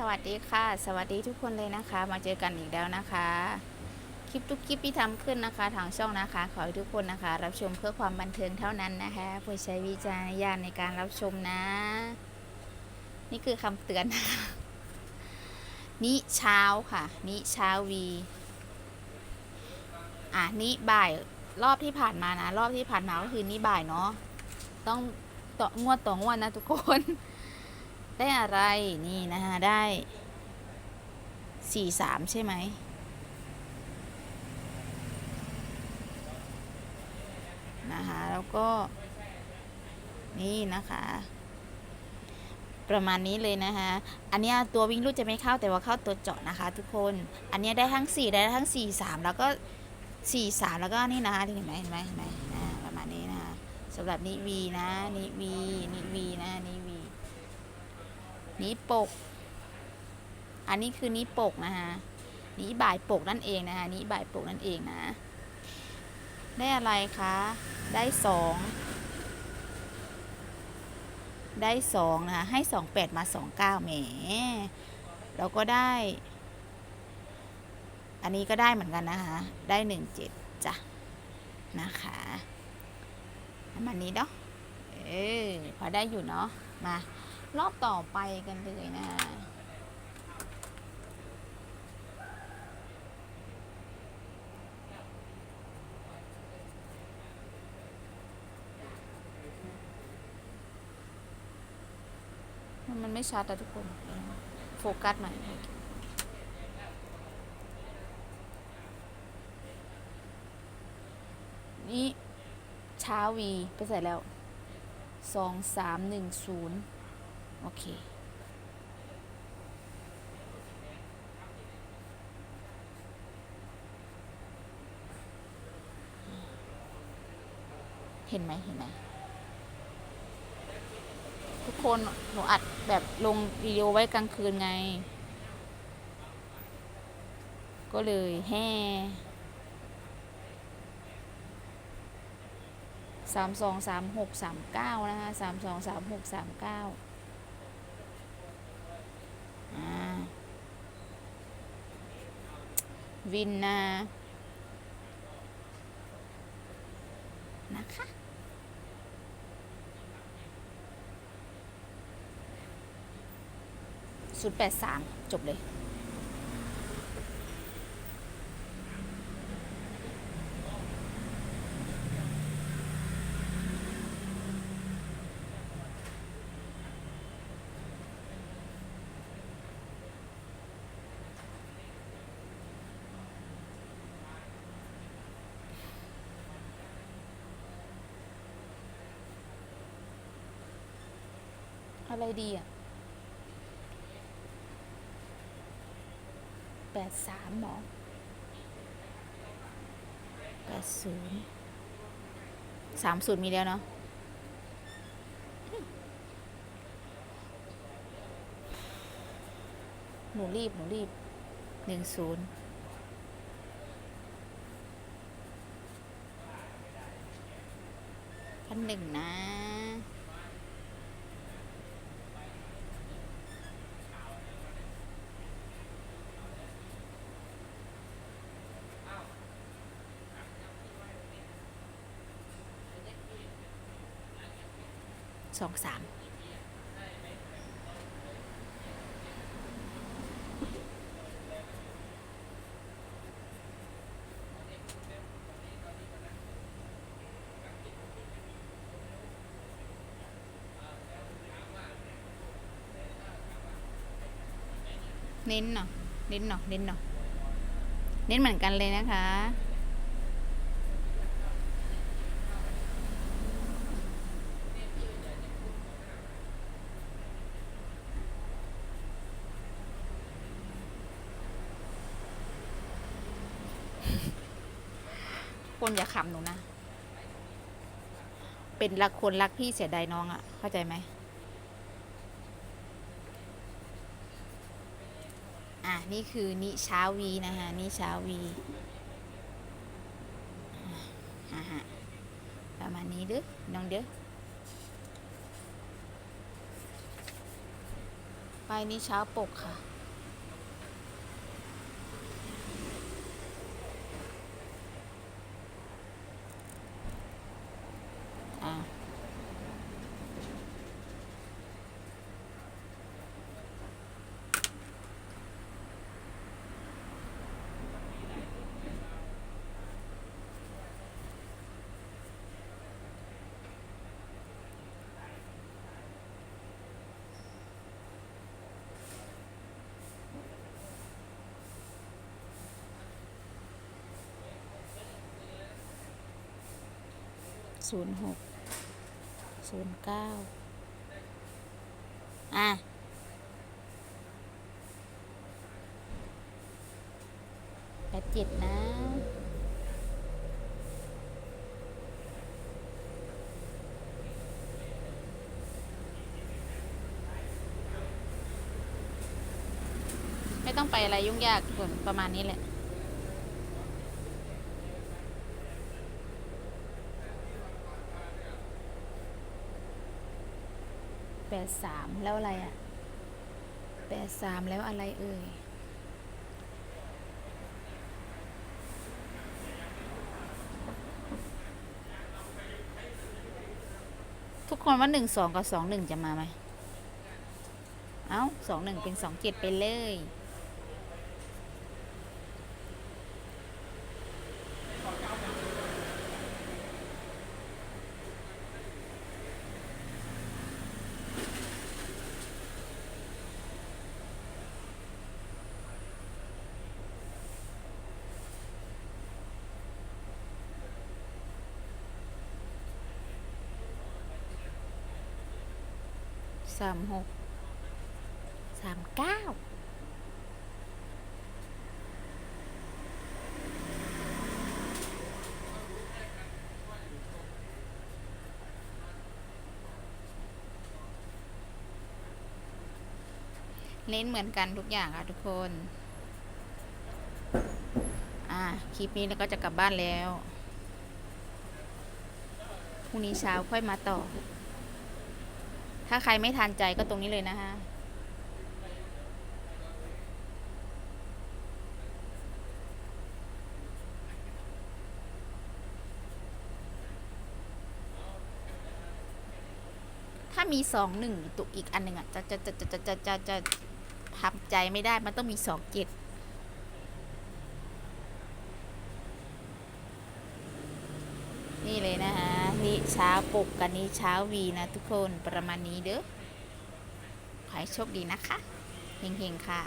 สวัสดีค่ะ สวัสดีทุกคนเลยนะคะ มาเจอกันอีกแล้วนะคะ คลิปทุกคลิปที่ทำขึ้นนะคะ ทางช่องนะคะ ขอให้ทุกคนนะคะ รับชมเพื่อความบันเทิงเท่านั้นนะคะโปรใช้วิจารณญาณในการรับชมนะ นี่คือคำเตือนนะคะนิเช้าค่ะ นิเช้าวี อะนี่บ่ายรอบที่ผ่านมานะ รอบที่ผ่านมาก็คือนี่บ่ายเนาะต้องต่องวดต่องวดนะทุกคน ได้อะไรนี่นะคะได้สี่สามใช่ไหมนะคะแล้วก็นี่นะคะ ประมาณนี้เลยนะคะอันนี้ตัววิ่งรูดจะไม่เข้าแต่ว่าเข้าตัวเจาะนะคะ ทุกคนอันนี้ได้ทั้งสี่ได้ทั้งสี่สามแล้วก็สี่สามแล้วก็นี่นะคะเห็นไหมเห็นไหมเห็นไหมอ่าประมาณนี้นะคะสำหรับนิวีนะนิวีนิวีนะนิว นี้ปก อันนี้คือนี้ปกนะคะนี้บ่ายปกนั่นเองนะคะนี้บ่ายปกนั่นเองนะ ได้อะไรคะ ได้สองได้สองนะคะให้สองแปดมาสองเก้าแหมเราก็ได้ อันนี้ก็ได้เหมือนกันนะคะ ได้หนึ่งเจ็ดจ้ะนะคะมาณนี้เนาะเออพอได้อยู่เนาะมา รอบต่อไปกันเลยนะมันไม่ชัดอะทุกคน โฟกัสใหน่นี่เช้าวี ไปใส่แล้ว สองสามหนึ่งศูนย์ โอเค เห็นไหมเห็นไหมทุกคนหนูอัดแบบลงวิดีโอไว้กลางคืนไง ก็เลยแห่สามสองสามหกสามเก้านะคะสามสองสามหกสามเก้าอ่า วินนะนะคะศูนย์แปดสามจบเลย อะไรดีอะแปดสามหมอแปดศูนย์สามศูนย์มีแล้วเนาะหนูรีบ หนูรีบหนึ่งศูนย์พันหนึ่งนะ สองสามเน้นเนาะ เน้นเนาะ เน้นเนาะ เน้นเหมือนกันเลยนะคะ คนอย่าขำหนูนะ เป็นรักคนรักพี่เสียดายน้องอะ่ะ เข้าใจไหมอะ นี่คือนิชาวีนะคะนิชาวีประมาณนี้เด้อน้องเด้อไปนี้เช้าปกค่ะ ศูนย์หกศูนย์เก้าอะแปดเจ็ดนะไม่ต้องไปอะไรยุ่งยากส่วนประมาณนี้แหละ ดสามแล้วอะไรอะ่ะแปดสามแล้วอะไรเอ่ยทุกคนว่าหนึ่งสองกับสองหนึ่งจะมาไหม เอ้าสองหนึ่งเป็นสองเจ็ดไปเลย สามหกสามเก้าเน้นเหมือนกันทุกอย่างค่ะทุกคน อ่า คลิปนี้แล้วก็จะกลับบ้านแล้ว พรุ่งนี้เช้าค่อยมาต่อ ถ้าใครไม่ทานใจก็ตรงนี้เลยนะคะถ้ามีสองหนึ่งตุกอีกอันหนึ่งอะจะจะจะจะจะจะจะทำใจไม่ได้มันต้องมีสองเจ็ด เช้าปกกันนี้เช้าวีนะทุกคนประมาณนี้เด้อขอให้โชคดีนะคะเฮงๆค่ะ